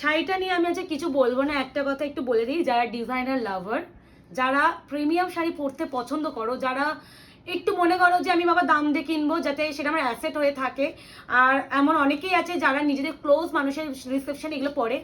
শাড়িটা নিয়ে আমি আজকে কিছু বলব না, একটা কথা একটু বলে দিই, যারা ডিজাইনার লাভার যারা প্রিমিয়াম শাড়ি পরতে পছন্দ করো, যারা একটু মনে করো যে আমি বাবা দাম দিয়ে কিনবো যাতে সেটা আমার অ্যাসেট হয়ে থাকে। আর এমন অনেকেই আছে যারা নিজেদের ক্লোজ মানুষের রিসেপশন এগুলো পরে।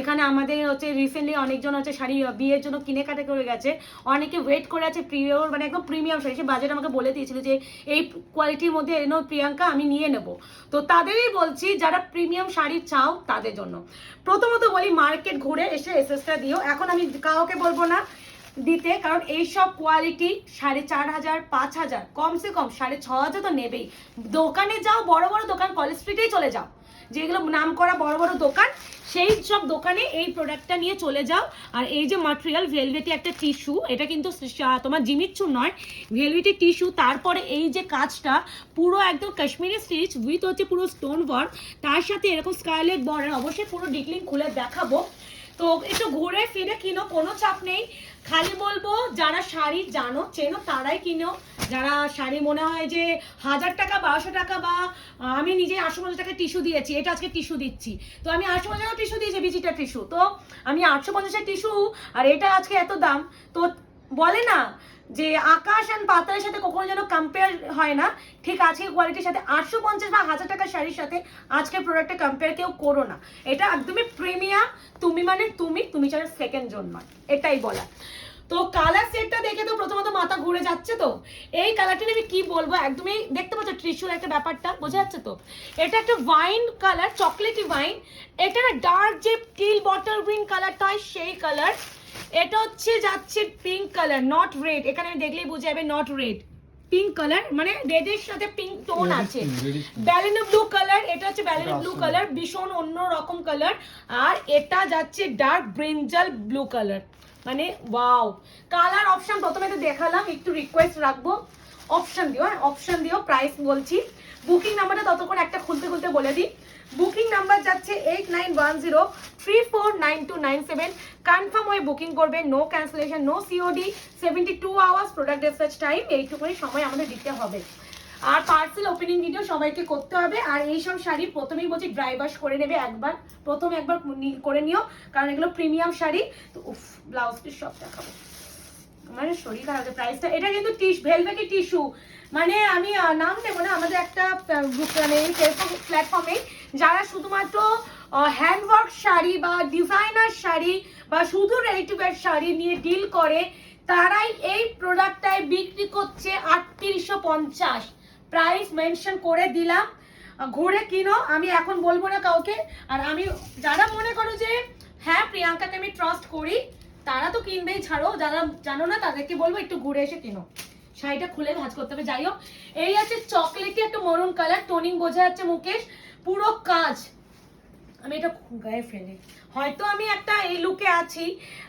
এখানে আমাদের হচ্ছে রিসেন্টলি অনেকজন হচ্ছে শাড়ি বিয়ের জন্য কিনে কাটা করে গেছে। অনেকে ওয়েট করে আছে প্রিয়র মানে একদম প্রিমিয়াম শাড়ি। সে বাজারে আমাকে বলে দিয়েছিল যে, এই কোয়ালিটির মধ্যে এনো প্রিয়াঙ্কা, আমি নিয়ে নেব। তো তাদেরই বলছি, যারা প্রিমিয়াম শাড়ি চাও তাদের জন্য। প্রথমত বলি মার্কেট ঘুরে এসে এসএসটা দিও। এখন আমি কাউকে বলব না দিতে, কারণ এইসব কোয়ালিটি সাড়ে চার হাজার, পাঁচ হাজার, কমসে কম সাড়ে ছ হাজার তো নেবেই। দোকানে যাও, বড় বড় দোকান কলেজ স্ট্রিটেই চলে যাও। যেগুলো নাম করা বড় বড় দোকান, সেই সব দোকানে এই প্রোডাক্টটা নিয়ে চলে যাও। আর এই যে মাটেরিয়াল ভেলভেটি একটা টিস্যু এটা কিন্তু তোমার জিমিচ্ছু নয় ভেলভেটি টিস্যু তারপরে এই যে কাজটা, পুরো একদম কাশ্মীরি স্টিচ উইথ হচ্ছে পুরো স্টোন ওয়ার্ক তার সাথে এরকম স্কাইলেট বর্ডার অবশ্যই পুরো ডিকলিং খুলে দেখাবো। তো একটু ঘুরে ফিরে কিনো, কোনো চাপ নেই। খালি বলব, যারা শাড়ি জানো, চেনো, তারাই কিনো। যারা শাড়ি মনে হয় যে হাজার টাকা, বারোশো টাকা বা, আমি নিজে আটশো পঞ্চাশ টাকা টিস্যু দিয়েছি, এটা আজকে টিস্যু দিচ্ছি। তো আমি আটশো পঞ্চাশ টিস্যু দিয়েছি বিচিটা টিস্যু তো আমি আটশো পঞ্চাশের টিস্যু আর এটা আজকে এত দাম। তো বলে না যে আকাশ অ্যান্ড পাতালের সাথে কখনো যেন কম্পেয়ার হয় না। ঠিক আজকে কোয়ালিটির সাথে আটশো পঞ্চাশ বা হাজার টাকার শাড়ির সাথে আজকের প্রোডাক্টে কম্পেয়ার কেউ করো না। এটা একদমই প্রিমিয়াম তুমি মানে তুমি তুমি ছাড়া সেকেন্ড জন এটাই বলা তো কালার সেটটা দেখে তো প্রথমত মাথা ঘুরে যাচ্ছে তো। এই কালারটা আমি কি বলব? একদমই দেখতে পাচ্ছ ট্রিশুর একটা ব্যাপারটা, বোঝা যাচ্ছে তো? এটা একটা ওয়াইন কালার চকলেটি ওয়াইন এটা না ডার্ক যে টিল বটল গ্রিন কালারটা হয়, সেই কালার এটা হচ্ছে যাচ্ছে পিঙ্ক কালার নট রেড এখানে দেখলেই বুঝে যাবে নট রেড পিঙ্ক কালার মানে রেডের সাথে পিঙ্ক টোন আছে। ব্যালেনো ব্লু কালার এটা হচ্ছে ব্যালেনো ব্লু কালার ভীষণ অন্য রকম কালার আর এটা যাচ্ছে ডার্ক ব্রিঞ্জাল ব্লু কালার মানে ওয়াও কালার অপশন প্রথমে তো দেখালাম একটু রিকোয়েস্ট রাখব। অপশন দিও হ্যাঁ? অপশন দিও প্রাইস বলছি। বুকিং নাম্বারটা ততক্ষণ একটা খুলতে খুলতে বলে দিই। বুকিং নাম্বার যাচ্ছে eight nine one zero three four nine two nine seven confirm হয়ে বুকিং করবে no cancellation no COD seventy two hours product research time এইটুকুনি সময় আমাদের দিতে হবে। আর পার্সেল ওপেনিং ভিডিও সবাইকে করতে হবে। আর এইসব শাড়ি প্রথমেই বলছি ড্রাই ওয়াশ করে নেবে একবার। প্রথম একবার করে নিও, কারণ এগুলো প্রিমিয়াম শাড়ি। তো উফ ব্লাউজ পিস সব দেখাবো। মানে শরীর খারাপ প্রাইসটা এটা কিন্তু টিস ভেলভেটি টিস্যু মানে আমি নাম নেব না, আমাদের একটা গ্রুপ মানে প্ল্যাটফর্মে যারা শুধুমাত্র হ্যান্ডওয়ার্ক শাড়ি বা ডিজাইনার শাড়ি বা শুধু রেডি টু ওয়্যার শাড়ি নিয়ে ডিল করে, তারাই এই প্রোডাক্টটায় বিক্রি করছে আটত্রিশশো পঞ্চাশ। প্রাইস মেনশন করে দিলাম। ঘুরে কিনো, আমি এখন বলব না কাউকে। আর আমি, যারা মনে করো যে হ্যাঁ প্রিয়াঙ্কাকে আমি ট্রাস্ট করি তারা তো কিনবেই, ছাড়ো, যারা জানো না তাদেরকে বলব একটু ঘুরে এসে কিনো। শাড়িটা খুলে ভাজ করতে হবে, যাই হোক। এই আছে চকলেটি একটা মরুন কালার টোনিং বোঝা যাচ্ছে মুকেশ। পুরো কাজ। আমি এটা গায়ে ফেলে। হয়তো আমি একটা এই লুকে আছি,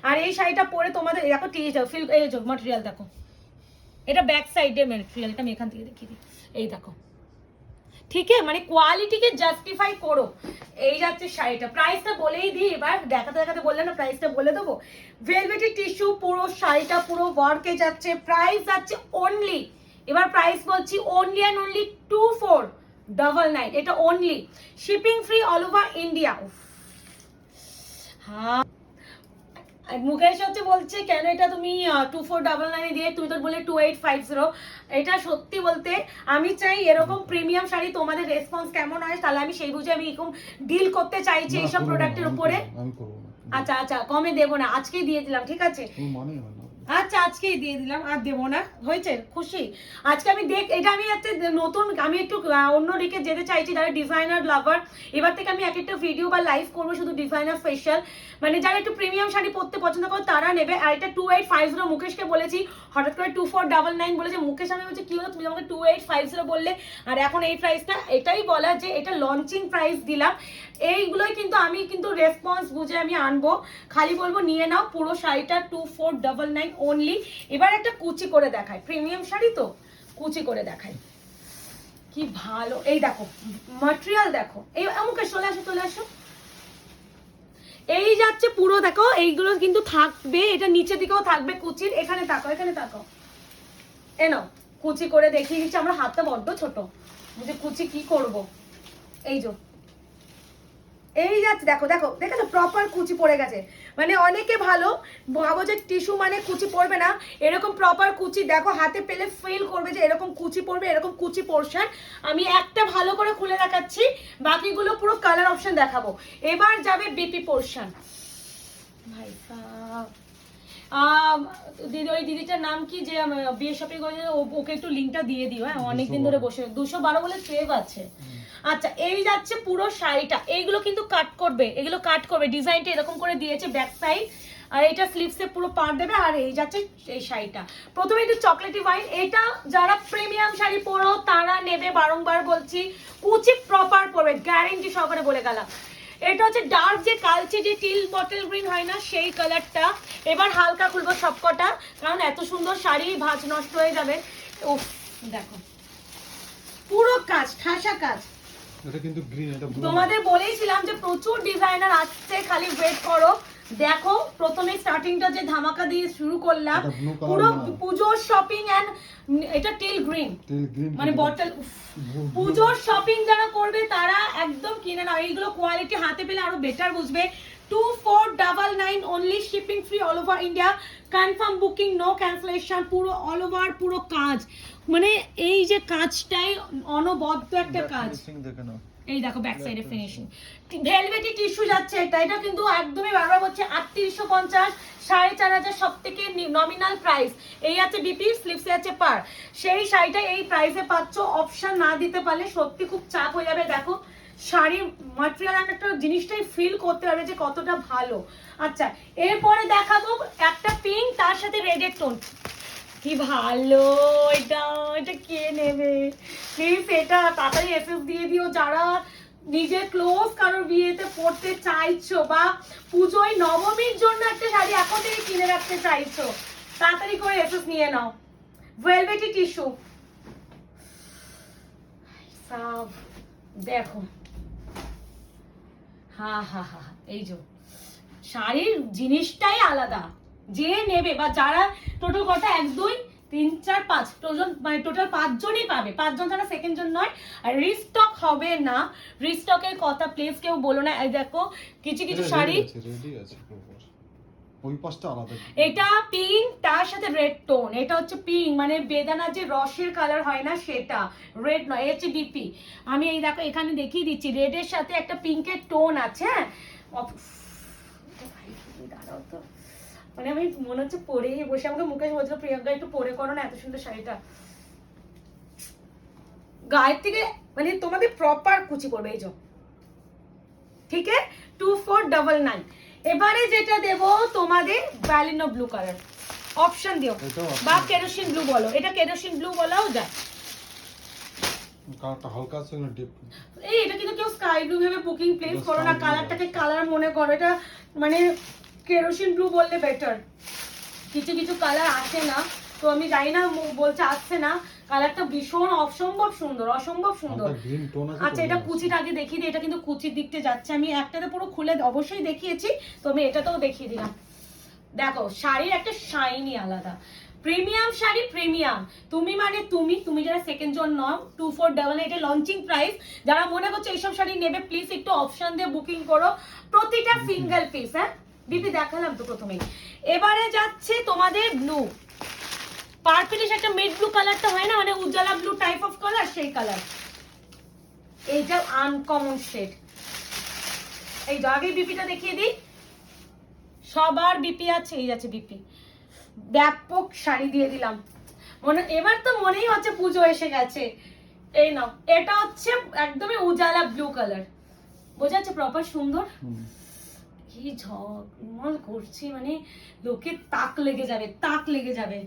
আর এই শাড়িটা পরে তোমাদের, দেখো টি ফিল এই যে মাটেরিয়াল দেখো। এটা ব্যাক সাইডের মেটেরিয়ালটা আমি এখান থেকে দেখিয়ে দিই। এই দেখো। ঠিক আছে? মানে কোয়ালিটিকে জাস্টিফাই করো। এই যাচ্ছে শাড়িটা। প্রাইসটা বলেই দিই এবার। দেখাতে দেখাতে বললে না প্রাইসটা বলে দেবো। ভেলভেটি টিস্যু পুরো শাড়িটা, পুরো ওয়ার্কে যাচ্ছে। প্রাইস যাচ্ছে অনলি এবার প্রাইস বলছি only and only two four double nine এটা only shipping free all over India হ্যাঁ মুকেশ হচ্ছে বলছে কেন এটা তুমি টু ফোর ডাবল নাইনে দিয়ে তুমি তো বলে টু এইট ফাইভ জিরো এটা সত্যি বলতে আমি চাই এরকম প্রিমিয়াম শাড়ি তোমাদের রেসপন্স কেমন হয় তাহলে আমি সেই বুঝে আমি এরকম ডিল করতে চাইছি এইসব প্রোডাক্টের উপরে। আচ্ছা আচ্ছা কমে দেবো না আজকেই দিয়ে দিলাম ঠিক আছে? আচ্ছা আজকেই দিয়ে দিলাম, আর দেবো না। হয়েছে, খুশি। আজকে আমি দেখ, এটা আমি একটা নতুন, আমি একটু অন্য দিকে যেতে চাইছি, যারা ডিজাইনার লাভার এবার থেকে আমি এক একটা ভিডিও বা লাইভ করব শুধু ডিজাইনার স্পেশাল মানে যারা একটু প্রিমিয়াম শাড়ি পরতে পছন্দ করে, তারা নেবে। আর এটা টু এইট ফাইভ জিরো মুকেশকে বলেছি, হঠাৎ করে টু ফোর ডাবল নাইন বলেছে, মুকেশ, আমি বলছি, কি হলো? তুমি আমাকে টু এইট ফাইভ জিরো বললে? আর এখন এই প্রাইসটা এটাই বলা যে, এটা লঞ্চিং প্রাইস দিলাম। এইগুলোই কিন্তু আমি কিন্তু রেসপন্স বুঝে আমি আনব। খালি বলব, নিয়ে নাও পুরো শাড়িটা two four double nine only এবার একটা কুচি করে দেখায় প্রিমিয়াম শাড়ি তো? কুচি করে দেখায় কি ভালো। এই দেখো মাটেরিয়াল দেখো। এই আমাকে চলে আসো চলে আসো। এই যাচ্ছে পুরো, দেখো, এইগুলো কিন্তু থাকবে। এটা নিচের দিকেও থাকবে কুচির। এখানে তাকাও এখানে তাকাও। এনো কুচি করে দেখিয়ে দিচ্ছি। আমরা হাতটা বড্ড ছোট। বুঝে কুচি কি করব? এই যে। এই যাচ্ছে দেখো দেখো দেখেছ প্রপার কুচি পড়ে গেছে। মানে অনেকে ভালো ভাবো যে টিস্যু মানে কুচি পড়বে না এরকম প্রপার কুচি দেখো হাতে পেলে ফিল করবে যে এরকম কুচি পড়বে এরকম কুচি পোর্শন আমি একটা ভালো করে খুলে দেখাচ্ছি বাকিগুলো পুরো কালার অপশন দেখাবো। এবার যাবে বিপি পোর্শন ভাই দিদি ওই দিদিটার নাম কি যে বিয়ে শপিং করে ও- ওকে একটু লিঙ্কটা দিয়ে দিও হ্যাঁ? অনেকদিন ধরে বসে দুশো বারো বলে সেভ আছে। আচ্ছা এই যাচ্ছে পুরো শাড়িটা। এইগুলো কিন্তু কাট করবে। এগুলো কাট করবে। ডিজাইনটা এরকম করে দিয়েছে ব্যাক সাইড আর এটা স্লিভসে পুরো পার দেবে। আর এই যাচ্ছে এই শাড়িটা। প্রথমে একটু চকলেটি ওয়াইন এটা যারা প্রিমিয়াম শাড়ি পরো, তারা নেবে বারংবার বলছি, কুচি প্রপার পরবে। গ্যারেন্টি সহকারে বলে গেলাম। এটা হচ্ছে ডার্ক যে কালচে যে টিল বটল গ্রিন হয় না, সেই কালারটা এবার হালকা খুলবো সবকটা। কারণ এত সুন্দর শাড়ি, ভাঁজ নষ্ট হয়ে যাবে। উফ, দেখো। পুরো কাজ, ঠাসা কাজ। এটা কিন্তু গ্রিন এটা তোমাদের বলেইছিলাম যে প্রচুর ডিজাইনার আসছে খালি ওয়েট করো। দেখো প্রথমে স্টার্টিংটা যে ধামাকা দিয়ে শুরু করলাম পুরো। পুজোর শপিং এন্ড এটা টিল গ্রিন গ্রিন মানে বটল পুজোর শপিং যারা করবে তারা একদম কিনে নাও। এইগুলো কোয়ালিটি হাতে পেলে আরও বেটার বুঝবে। Two four double nine only shipping free all over India confirm booking no cancellation পুরো অল ওভার পুরো কাজ। মানে এই যে কাজটাই অনবদ্য একটা কাজ। দেখে নাও। এই দেখো ব্যাক সাইডে ফিনিশিং ভেলভেটি টিস্যু যাচ্ছে এটা এটা কিন্তু একদমই বারবার হচ্ছে আটত্রিশশো পঞ্চাশ সাড়ে চার হাজার সব থেকে নমিনাল প্রাইস এই আছে বিপি স্লিপসে আছে পার সেই শাড়িটা এই প্রাইসে পাচ্ছ অপশন না দিতে পারলে সত্যি খুব চাপ হয়ে যাবে। দেখো শাড়ির মাটেরিয়াল একটা জিনিসটাই ফিল করতে পারবে যে কতটা ভালো। আচ্ছা এরপরে দেখাবো একটা পিঙ্ক তার সাথে রেডের টোন কি ভালো এটা এটা কে নেবে? প্লিজ এটা তাড়াতাড়ি এসএস দিয়ে দিও। যারা নিজের ক্লোজ কারোর বিয়েতে পড়তে চাইছো বা পুজোয় নবমীর জন্য একটা শাড়ি এখন থেকে কিনে রাখতে চাইছো, তাড়াতাড়ি করে এসএস নিয়ে নাও। ভেলভেটি টিস্যু সাব দেখো। হা হা হা এই যে। শাড়ির জিনিসটাই আলাদা। যে নেবে বা যারা টোটাল কটা এক দুই তিন চার পাঁচ টোটাল মানে টোটাল পাঁচজনই পাবে। পাঁচজন ছাড়া সেকেন্ড জন নয়। আর রিস্টক হবে না। রিস্টকের কথা প্লিজ কেউ বলো না। এই দেখো কিছু কিছু শাড়ি রেডি আছে proper। ওই পাশটা আলাদা। এটা পিঙ্ক তার সাথে রেড টোন এটা হচ্ছে পিঙ্ক মানে বেদানা যে রসের কালার হয় না সেটা। রেড নয় এইচ বিপি আমি এই দেখো এখানে দেখিয়ে দিচ্ছি। রেডের সাথে একটা পিঙ্কের টোন আছে হ্যাঁ? দাঁড়াও তো। মানে আমি মনে হচ্ছে পরেই বসে আমাকে মুকেশ বলছিল প্রিয়াঙ্কা একটু পরে করো না এত সুন্দর শাড়িটা। গায়ের থেকে মানে তোমাদের প্রপার কুচি পড়বে এই ঠিক আছে? টু ফোর ডাবল নাইন এবারে যেটা দেব তোমাদের ভ্যালিনো ব্লু কালার অপশন দিও। বা কেরোসিন ব্লু বলো। এটা কেরোসিন ব্লু বলাও যায়। কালারটা হালকা আছে না ডিপ এই এটা কিন্তু কেউ স্কাই ব্লু ভেবে বুকিং প্লেস করো না। কালারটাকে কালার মনে করো। এটা মানে কেরোসিন ব্লু বললে বেটার কিছু কিছু কালার আসে না তো আমি জানি না বলছে আসছে না। কালারটা ভীষণ অসম্ভব সুন্দর অসম্ভব সুন্দর। আচ্ছা এটা কুচিটা আগে দেখিয়ে দিই এটা কিন্তু কুচির দিকতে যাচ্ছে। আমি একটাতে পুরো খুলে অবশ্যই দেখিয়েছি তো আমি এটাতেও দেখিয়ে দিলাম। দেখো শাড়ির একটা শাইনি আলাদা। প্রিমিয়াম শাড়ি প্রিমিয়াম তুমি মানে তুমি তুমি যারা সেকেন্ড জন নও টু ফোর ডাবল এটা লঞ্চিং প্রাইস যারা মনে করছে এইসব শাড়ি নেবে প্লিজ একটু অপশন দিয়ে বুকিং করো। প্রতিটা সিঙ্গেল পিস হ্যাঁ? দিদি দেখালাম তো প্রথমেই। এবারে যাচ্ছে তোমাদের ব্লু পার্পলিশ একটা মিড ব্লু কালারটা হয় না মানে উজ্জ্বলা ব্লু টাইপ অফ কালার সেই কালার এইটা আনকমন শেড এই আগে বিপিটা দেখিয়ে দিই। সবার বিপি আছে, এই আছে বিপি। ব্যাপক শাড়ি দিয়ে দিলাম। মনে, এবার তো মনেই হচ্ছে পুজো এসে গেছে। এই নাও, এটা হচ্ছে একদমই উজালা ব্লু কালার বোঝা যাচ্ছে প্রপার সুন্দর। কি ঝকমল করছি মানে লোকে তাক লেগে যাবে, তাক লেগে যাবে।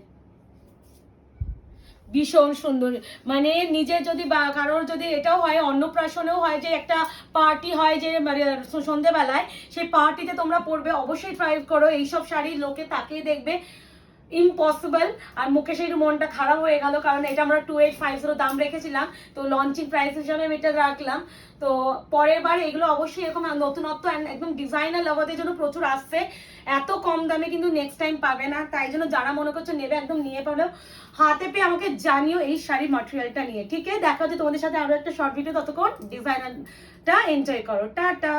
ভীষণ সুন্দর। মানে নিজের যদি বা, কারোর যদি এটাও হয়, অন্নপ্রাশনেও হয় যে একটা পার্টি হয় যে মানে সন্ধেবেলায় সেই পার্টিতে তোমরা পড়বে, অবশ্যই ট্রাই করো, এইসব শাড়ি লোকে তাকিয়ে দেখবে। ইম্পসিবল আর মুকেশের মনটা খারাপ হয়ে গেল, কারণ এটা আমরা টু এইট ফাইভ জিরো দাম রেখেছিলাম। তো লঞ্চিং প্রাইস হিসাবে আমি এটা রাখলাম। তো পরের বার এগুলো অবশ্যই এরকম নতুনত্ব একদম ডিজাইনার লাভাদের জন্য প্রচুর আসছে। এত কম দামে কিন্তু নেক্সট টাইম পাবে না। তাই জন্য যারা মনে করছ নেবে, একদম নিয়ে পাবে হাতে পেয়ে আমাকে জানিও এই শাড়ির মাটেরিয়ালটা নিয়ে। ঠিক আছে? দেখা হচ্ছে তোমাদের সাথে আরও একটা শর্ট ভিডিও ততক্ষণ ডিজাইনারটা এনজয় করো। টাটা!